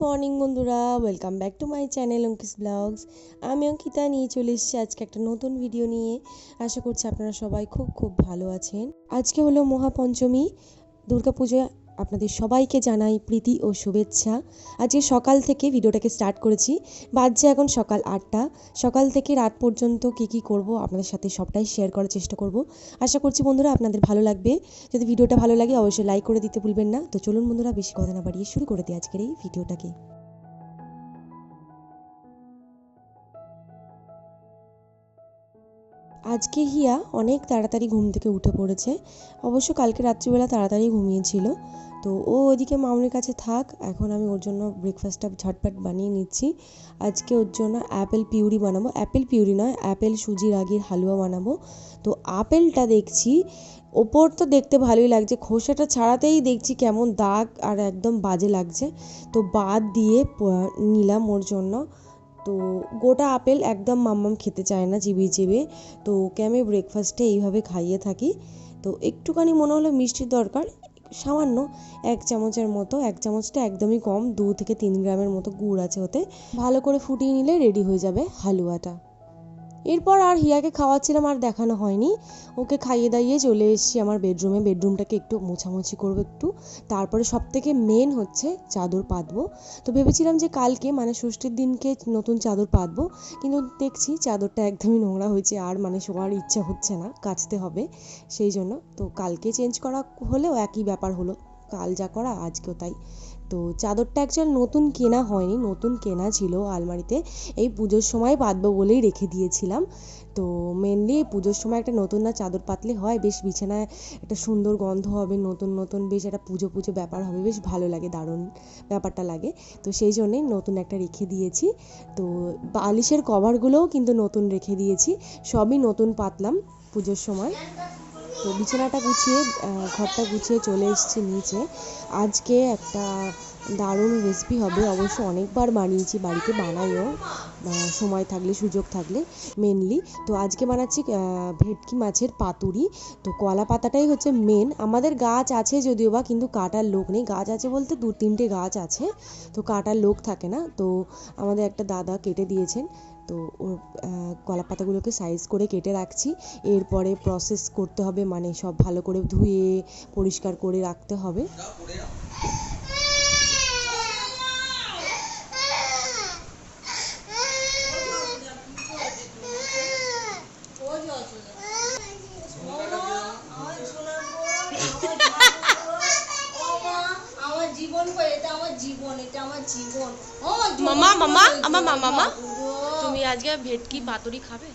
Morning বন্ধুরা, welcome back to my channel Ankis blogs. আমি অঙ্কিতা, নিয়ে চলে এসেছি আজকে একটা নতুন ভিডিও নিয়ে। আশা করছি আপনারা সবাই খুব খুব ভালো আছেন। আজকে হলো মহাপঞ্চমী দুর্গাপুজো আপনাদের সবাইকে জানাই প্রীতি ও শুভেচ্ছা। আজকে সকাল থেকে ভিডিওটাকে স্টার্ট করেছি, বাজছে এখন সকাল আটটা। সকাল থেকে রাত পর্যন্ত কি কি করব আপনাদের সাথে সবটাই শেয়ার করার চেষ্টা করব। আশা করছি বন্ধুরা আপনাদের ভালো লাগবে। যদি ভিডিওটা ভালো লাগে অবশ্যই লাইক করে দিতে ভুলবেন না। তো চলুন বন্ধুরা বেশি কথা না বাড়িয়ে শুরু করে দিই আজকের এই ভিডিওটাকে। আজকে হিয়া অনেক তাড়াতাড়ি ঘুম থেকে উঠে পড়েছে। অবশ্য কালকে রাত্রিবেলা তাড়াতাড়ি ঘুমিয়েছিল। তো ও ওদিকে মামনির কাছে থাক, এখন আমি ওর জন্য ব্রেকফাস্টটা ঝটপট বানিয়ে নিচ্ছি। আজকে ওর জন্য অ্যাপেল পিউরি বানাবো। অ্যাপেল পিউরি নয় অ্যাপেল সুজি, রাগির হালুয়া বানাবো। তো আপেলটা দেখছি, ওপর তো দেখতে ভালোই লাগছে, খোসাটা ছাড়াতেই দেখছি কেমন দাগ আর একদম বাজে লাগছে। তো বাদ দিয়ে নিলাম ওর জন্য। তো গোটা আপেল একদম মাম্মাম খেতে চায় না চিবিয়ে চিবিয়ে তো ওকে আমি ব্রেকফাস্টে এইভাবে খাইয়ে থাকি। তো একটুখানি মনে হলো মিষ্টির দরকার, সামান্য এক চামচের মতো, এক চামচটা একদমই কম, দু থেকে তিন গ্রামের মতো গুড় আছে ওতে। ভালো করে ফুটিয়ে নিলে রেডি হয়ে যাবে হালুয়াটা। এরপর আর হিয়াকে খাওয়াচ্ছিলাম, আর দেখানো হয়নি। ওকে খাইয়ে দাইয়ে চলে এসেছি আমার বেডরুমে বেডরুমটাকে একটু মোছামুছি করব একটু। তারপরে সব থেকে মেন হচ্ছে চাদর পাতবো। তো ভেবেছিলাম যে কালকে মানে ষষ্ঠীর দিনকে নতুন চাদর পাতবো। কিন্তু দেখছি চাদরটা একদমই নোংরা হয়েছে, আর মানে শোয়ার ইচ্ছা হচ্ছে না, কাচতে হবে। সেই জন্য তো কালকে চেঞ্জ করা হলেও একই ব্যাপার হলো। কাল যা করা, আজকেও তাই। তো চাদরটা অ্যাকচুয়াল নতুন কেনা হয়নি, নতুন কেনা ছিল আলমারিতে। এই পুজোর সময় পাতবো বলেই রেখে দিয়েছিলাম। তো মেনলি পুজোর সময় একটা নতুন না চাদর পাতলে হয়, বেশ বিছানায় একটা সুন্দর গন্ধ হবে, নতুন নতুন বেশ একটা পুজো পুজো ব্যাপার হবে, বেশ ভালো লাগে, দারুণ ব্যাপারটা লাগে। তো সেই জন্যেই নতুন একটা রেখে দিয়েছি। তো বালিশের কভারগুলোও কিন্তু নতুন রেখে দিয়েছি, সবই নতুন পাতলাম পুজোর সময়। তো বিছানাটা গুছিয়ে ঘরটা গুছিয়ে চলে এসেছি নিচে। আজকে একটা দারুণ রেসিপি হবে, অবশ্য অনেকবার বানিয়েছি, বাড়িতে বানাইও। সময় থাকলে, সুযোগ থাকলে মেনলি তো আজকে বানাচ্ছি ভেটকি মাছের পাতুরি। তো কলা পাতাটাই হচ্ছে মেন আমাদের গাছ আছে যদিও বা, কিন্তু কাটার লোক নেই। গাছ আছে বলতে দু তিনটে গাছ আছে। তো কাটার লোক থাকে না। তো আমাদের একটা দাদা কেটে দিয়েছেন। তো ওর কলা পাতাগুলোকে সাইজ করে কেটে রাখছি। এরপরে প্রসেস করতে হবে মানে সব ভালো করে ধুয়ে পরিষ্কার করে রাখতে হবে। জীবন এটা আমার জীবন এটা আমার জীবন। মামা, মামা, আমার মামা, আজকে ভেটকি পাতুরি খাবে?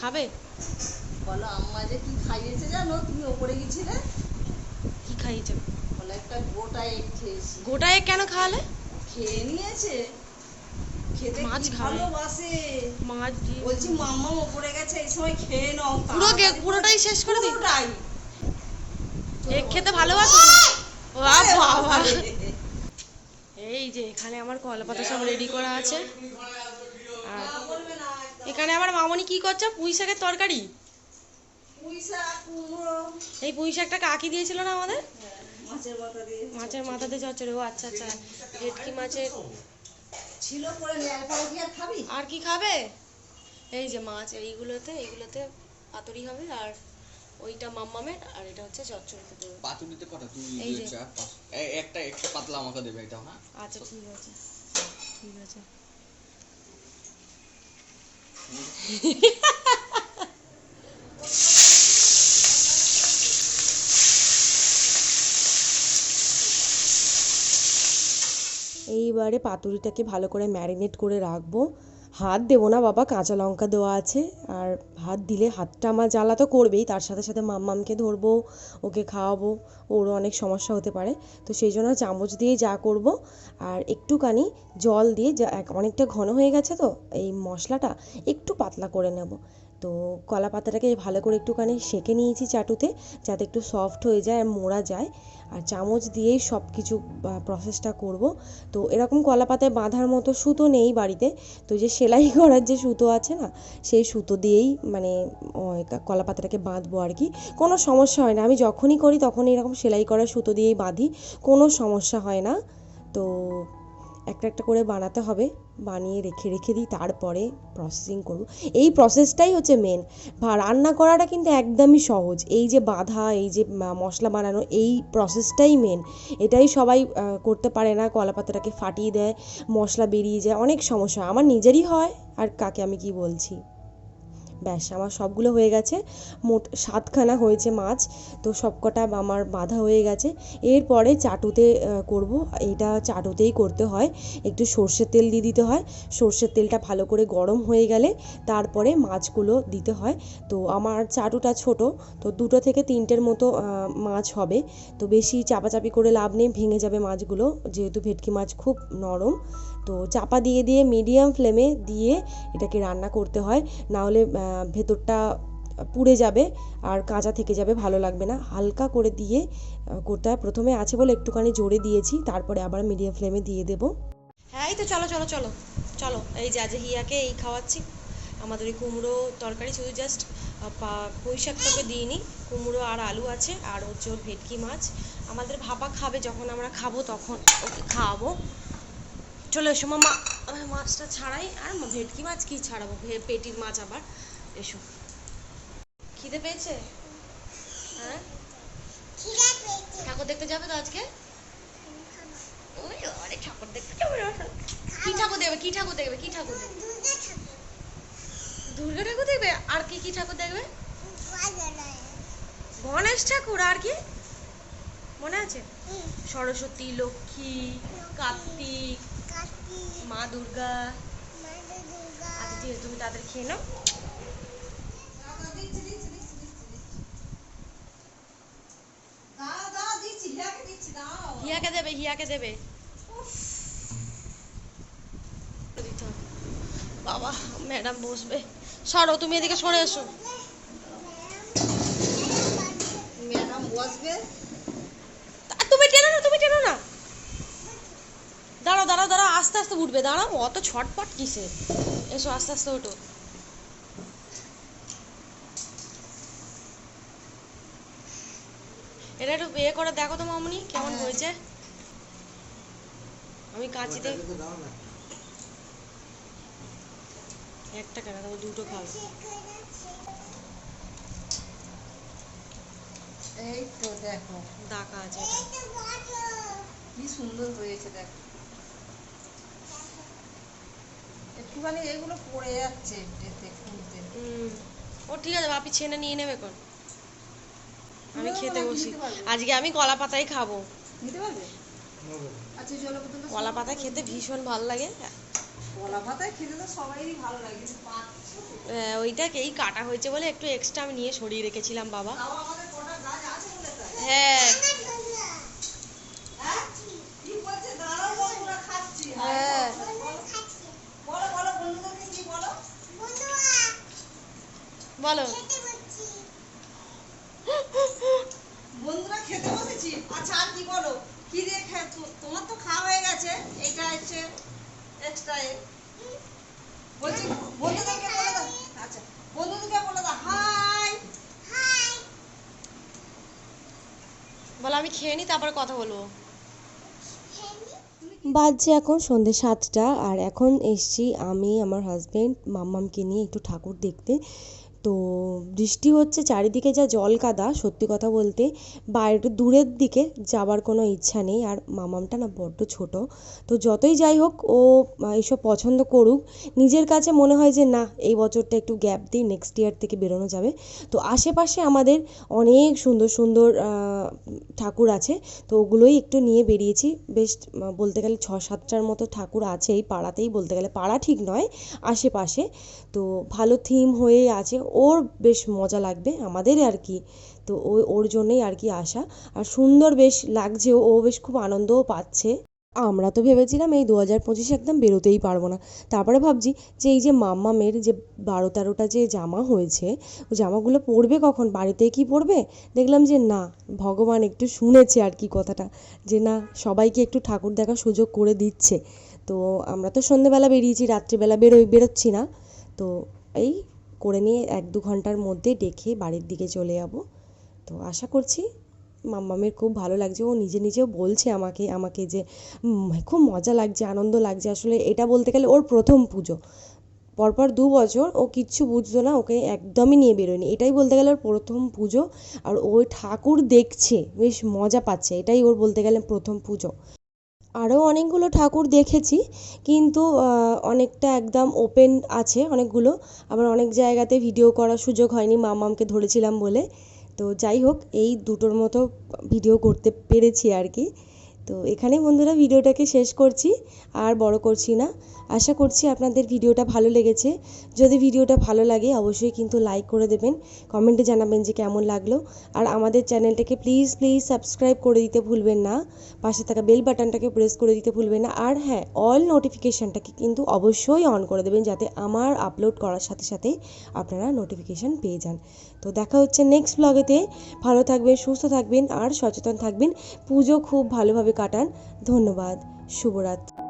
খাবে? বলো আম্মা যে কি খাইয়েছে জানো? তুমি ওপরে গেছিলে? কি খাইয়েছে? বলো একটা গোটা এগ খেয়েছি। গোটা এক কেন খাওয়ালে? খেয়ে নিয়েছে। খেতে মাছ ভালোবাসে। মাছ বলছি মাম্মা ওপরে গেছে এই সময় খেয়ে নাও পুরো পুরোটাই শেষ করে দিই পুরোটাই। এক খেতে ভালোবাসো? এই যে এখানে আমার কলা পাতা সব রেডি করা আছে। এখানে আমার মামনি কি করছে? পুঁই শাকের তরকারি? এই পুঁই শাকটা কাকি দিয়েছিল না আমাদের? মাছের মাথা দিয়ে। মাছের চচ্চড়ি। ও আচ্ছা আচ্ছা। ভেটকি মাছের ছিল আর কি খাবে? এই যে মাছ এইগুলোতে এইগুলোতে পাতুরি হবে আর ওইটা মাম্মামের আর এটা হচ্ছে চচ্চড়িতে দেবে পাতুরিতে কটা? দুই এই যে। একটা একটা পাতলা আমাকে দেবে এটা হ্যাঁ? আচ্ছা ঠিক আছে। ঠিক আছে। এইবারে পাতুরিটাকে ভালো করে ম্যারিনেট করে রাখব। হাত দেবো না বাবা, কাঁচা লঙ্কা দেওয়া আছে। আর হাত দিলে হাতটা আমার জ্বালা তো করবেই, তার সাথে সাথে মাম্মামকে ধরবো, ওকে খাওয়াবো, ওরও অনেক সমস্যা হতে পারে। তো সেই জন্য চামচ দিয়ে যা করব। আর একটুখানি জল দিয়ে যা অনেকটা ঘন হয়ে গেছে তো, এই মশলাটা একটু পাতলা করে নেব। তো কলা পাতাটাকে ভালো করে একটুখানি সেঁকে নিয়েছি চাটুতে, যাতে একটু সফট হয়ে যায় আর মোড়া যায়। আর চামচ দিয়েই সব কিছু প্রসেসটা করব। তো এরকম কলা পাতায় বাঁধার মতো সুতো নেই বাড়িতে। তো যে সেলাই করার যে সুতো আছে না, সেই সুতো দিয়েই মানে কলা পাতাটাকে বাঁধবো আর কি। কোনো সমস্যা হয় না। আমি যখনই করি তখন এরকম সেলাই করার সুতো দিয়েই বাঁধি। কোনো সমস্যা হয় না। তো একটা একটা করে বানাতে হবে। বানিয়ে রেখে রেখে দিই, তারপরে প্রসেসিং করব। এই প্রসেসটাই হচ্ছে মেন রান্না করাটা কিন্তু একদমই সহজ। এই যে বাঁধা, এই যে মশলা বানানো, এই প্রসেসটাই মেন এটাই সবাই করতে পারে না। কলা পাতাটাকে ফাটিয়ে দেয়, মশলা বেরিয়ে যায়, অনেক সমস্যা। আমার নিজেরই হয়, আর কাকে আমি কি বলছি? ব্যাস, আমার সবগুলো হয়ে গেছে। মোট সাতখানা হয়েছে মাছ, তো সবকটা আমার বাঁধা হয়ে গেছে। এরপরে চাটুতে করব। এটা চাটুতেই করতে হয়। একটু সর্ষের তেল দিয়ে দিতে হয়। সর্ষের তেলটা ভালো করে গরম হয়ে গেলে তারপরে মাছগুলো দিতে হয়। তো আমার চাটুটা ছোট, তো দুটো থেকে তিনটের মতো মাছ হবে। তো বেশি চাপাচাপি করে লাভ নেই, ভেঙে যাবে মাছগুলো। যেহেতু ভেটকি মাছ খুব নরম। তো চাপা দিয়ে দিয়ে মিডিয়াম ফ্লেমে দিয়ে এটাকে রান্না করতে হয়। না হলে ভেতরটা পুড়ে যাবে আর কাঁচা থেকে যাবে, ভালো লাগবে না। হালকা করে দিয়ে করতে হয়। প্রথমে আছে বলে একটুখানি জোরে দিয়েছি, তারপরে আবার মিডিয়াম ফ্লেমে দিয়ে দেবো। হ্যাঁ এই তো চলো চলো চলো চলো। এই যে আজ হিয়াকে এই খাওয়াচ্ছি। আমাদের ওই কুমড়ো তরকারি শুধু জাস্ট পুঁই শাকটাকে দিইনি। কুমড়ো আর আলু আছে, আর হচ্ছে ওর ভেটকি মাছ। আমাদের ভাপা খাবে যখন আমরা খাব, তখন ওকে খাওয়াবো। চলো এসো মামা। মাছটা ছাড়াই আর ভেটকি মাছ কি ছাড়াবো? পেটির মাছ আবার। এসো। খিদে পেয়েছে? হ্যাঁ? ঠাকুর দেখতে যাবে তো আজকে? অনেক ঠাকুর দেখতে যাবে কি ঠাকুর দেখবে? কি ঠাকুর দেখবে? কি ঠাকুর দেখবে? দুর্গা ঠাকুর। দেখবে? আর কি কি ঠাকুর দেখবে? গণেশ। ঠাকুর আর কি? মনে আছে? সরস্বতী লক্ষ্মী কার্তিক। মা দুর্গা। আচ্ছা ঠিক আছে তুমি তাদের খেয়ে নাও। হিয়াকে দেবে হিয়াকে দেবে। বাবা ম্যাডাম বসবে। সরো তুমি এদিকে সরে এসো। ম্যাডাম বসবে। তুমি টেনো না তুমি টেনো না। দাঁড়াও দাঁড়াও দাঁড়াও আস্তে আস্তে উঠবে দাঁড়াও অত ছটপট কিসে এসো আস্তে আস্তে ওঠো। এটা একটু বিয়ে করে দেখো তো মামনি কেমন হয়েছে? আমি কাঁচিতে একটা কেন? তুমি দুটো খাবে এই তো দেখো। দাকা আছে কি সুন্দর হয়েছে দেখো। একটুখানি এগুলো পড়ে যাচ্ছে এতে খুলতে ও ঠিক আছে বাপি ছেনে নিয়ে নেবে কোন আমি খেতে বসি। আজকে আমি কলা পাতাই খাব। নিতে পারবে? আচ্ছা চলো প্রথমে কলা পাতা খেতে ভীষণ ভালো লাগে। কলা পাতায় খেতে তো ভালো লাগে কাটা হয়েছে বলে একটু এক্সট্রা আমি নিয়ে সরিয়ে রেখেছিলাম বাবা। তাও আমাদের কটা গাছ আছে বলে তাই? হ্যাঁ। হ্যাঁ? কি বলছে? দাঁড়াও বন্ধুরা, খাচ্ছি। হ্যাঁ বলো, বলো, বন্ধুদেরকে কি বলো? বলো। বন্ধুরা খেতে বসেছি। আচ্ছা আর কি বলো? কি দিয়ে তোমার তো খাওয়া হয়ে গেছে। এটা হচ্ছে এক্সট্রা বলছি বন্ধুদেরকে বলে দাও। আচ্ছা বন্ধুদেরকে বলে দাও। হাই বলো আমি খেয়ে নিই তারপরে কথা বলব। বাজছে এখন সন্ধ্যে সাতটা আর এখন এসছি আমি আমার হাজবেন্ড মাম্মামকে নিয়ে একটু ঠাকুর দেখতে। তো বৃষ্টি হচ্ছে, চারিদিকে যা জল কাদা, সত্যি কথা বলতে বাইরে দূরের দিকে যাবার কোনো ইচ্ছা নেই। আর মামামটা না বড্ড ছোট। তো যতই যাই হোক, ও এইসব পছন্দ করুক। নিজের কাছে মনে হয় যে, না, এই বছরটা একটু গ্যাপ দিই নেক্সট ইয়ার থেকে বেরোনো যাবে। তো আশেপাশে আমাদের অনেক সুন্দর সুন্দর ঠাকুর আছে। তো ওগুলোই একটু নিয়ে বেরিয়েছি। বেশ বলতে গেলে ছ সাতটার মতো ঠাকুর আছে এই পাড়াতেই। বলতে গেলে পাড়া ঠিক নয়, আশেপাশে। তো ভালো থিম হয়েই আছে। ওর বেশ মজা লাগবে আমাদের আর কি তো ও, ওর জন্যই আর কি আসা আর সুন্দর বেশ লাগছেও ও বেশ খুব আনন্দও পাচ্ছে। আমরা তো ভেবেছিলাম এই দু হাজার পঁচিশে একদম বেরোতেই পারব না। তারপরে ভাবছি যে এই যে মাম্মামের যে বারো তেরোটা যে জামা হয়েছে, ও জামাগুলো পরবে কখন? বাড়িতে কি পরবে? দেখলাম যে না, ভগবান একটু শুনেছে আর কি কথাটা, যে না, সবাইকে একটু ঠাকুর দেখার সুযোগ করে দিচ্ছে। তো আমরা তো সন্ধেবেলা বেরিয়েছি, রাত্রিবেলা বেরোই, বেরোচ্ছি না। তো এই করে নিয়ে এক দু ঘণ্টার মধ্যে ডেকে বাড়ির দিকে চলে যাব। তো আশা করছি মাম্মামের খুব ভালো লাগছে। ও নিজে নিজেও বলছে আমাকে আমাকে যে খুব মজা লাগছে, আনন্দ লাগছে। আসলে এটা বলতে গেলে ওর প্রথম পুজো। পরপর দু বছর ও কিচ্ছু বুঝতো না, ওকে একদমই নিয়ে বেরোয়নি। এটাই বলতে গেলে ওর প্রথম পুজো। আর ওই ঠাকুর দেখছে, বেশ মজা পাচ্ছে। এটাই ওর বলতে গেলে প্রথম পুজো। আরও অনেকগুলো ঠাকুর দেখেছি, কিন্তু অনেকটা একদম ওপেন আছে অনেকগুলো। আবার অনেক জায়গাতে ভিডিও করার সুযোগ হয়নি, মামামকে ধরেছিলাম বলে। তো যাই হোক, এই দুটোর মতো ভিডিও করতে পেরেছি আর কি। তো এখানে বন্ধুরা ভিডিওটাকে শেষ করছি, আর বড় করছি না। আশা করছি আপনাদের ভিডিওটা ভালো লেগেছে। যদি ভিডিওটা ভালো লাগে, অবশ্যই কিন্তু লাইক করে দেবেন, কমেন্টে জানাবেন যে কেমন লাগল। আর আমাদের চ্যানেলটাকে প্লিজ প্লিজ সাবস্ক্রাইব করে দিতে ভুলবেন না, পাশে থাকা বেল বাটনটাকে প্রেস করে দিতে ভুলবেন না, আর হ্যাঁ অল নোটিফিকেশানটাকে কিন্তু অবশ্যই অন করে দেবেন, যাতে আমার আপলোড করার সাথে সাথে আপনারা নোটিফিকেশান পেয়ে যান। তো দেখা হচ্ছে নেক্সট ব্লগেতে। ভালো থাকবেন, সুস্থ থাকবেন, আর সচেতন থাকবেন। পুজো খুব ভালোভাবে কাটান। ধন্যবাদ। শুভরাত্রি।